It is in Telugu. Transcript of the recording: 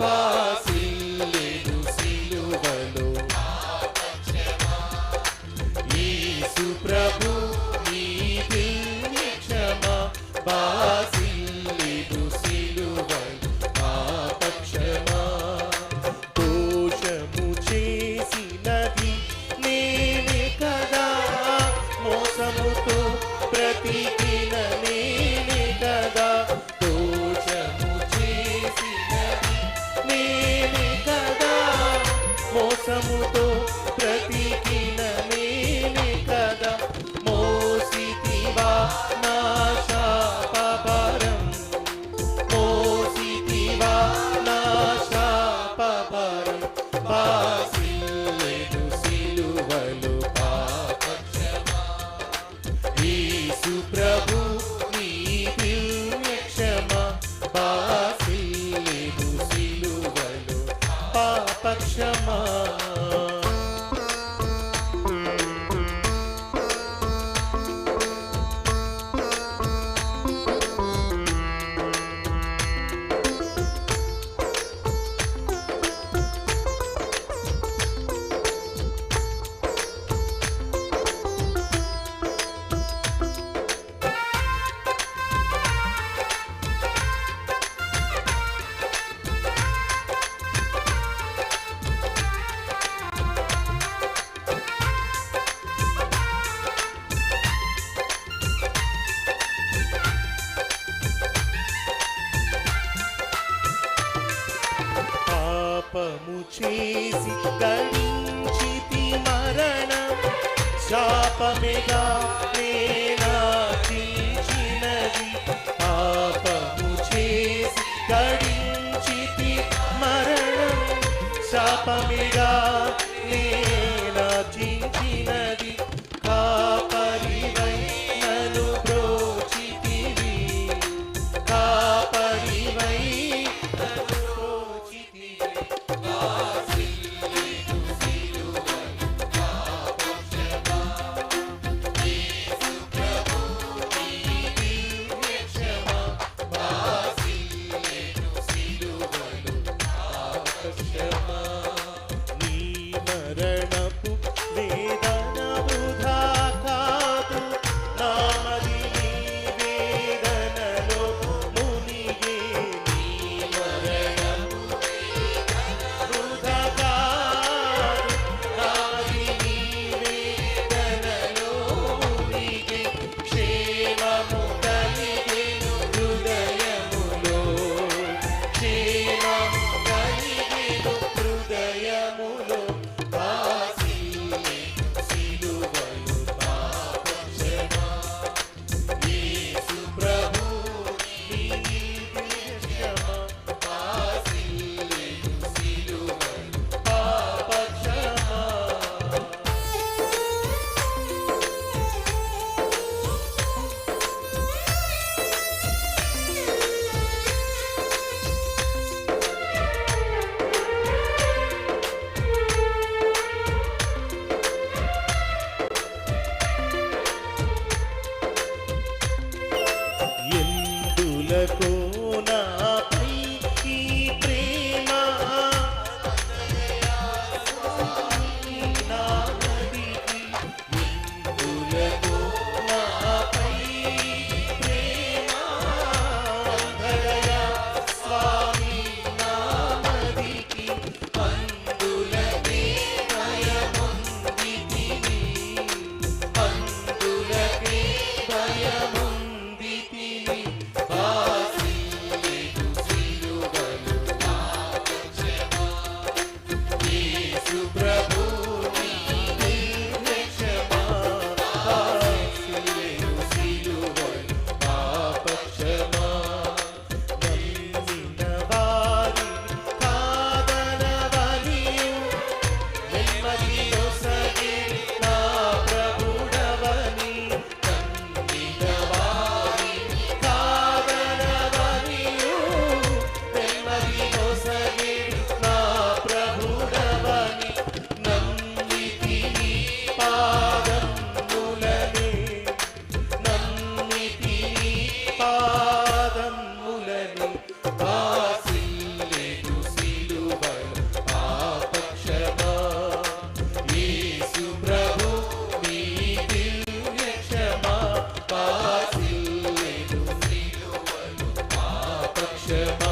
Abbas क्षमा పాపము చేసి గణించితి మరణం. శాపమేగా నేనా తీర్చినది. పాపము చేసి గణించితి మరణం. శాపమేగా echo Yeah.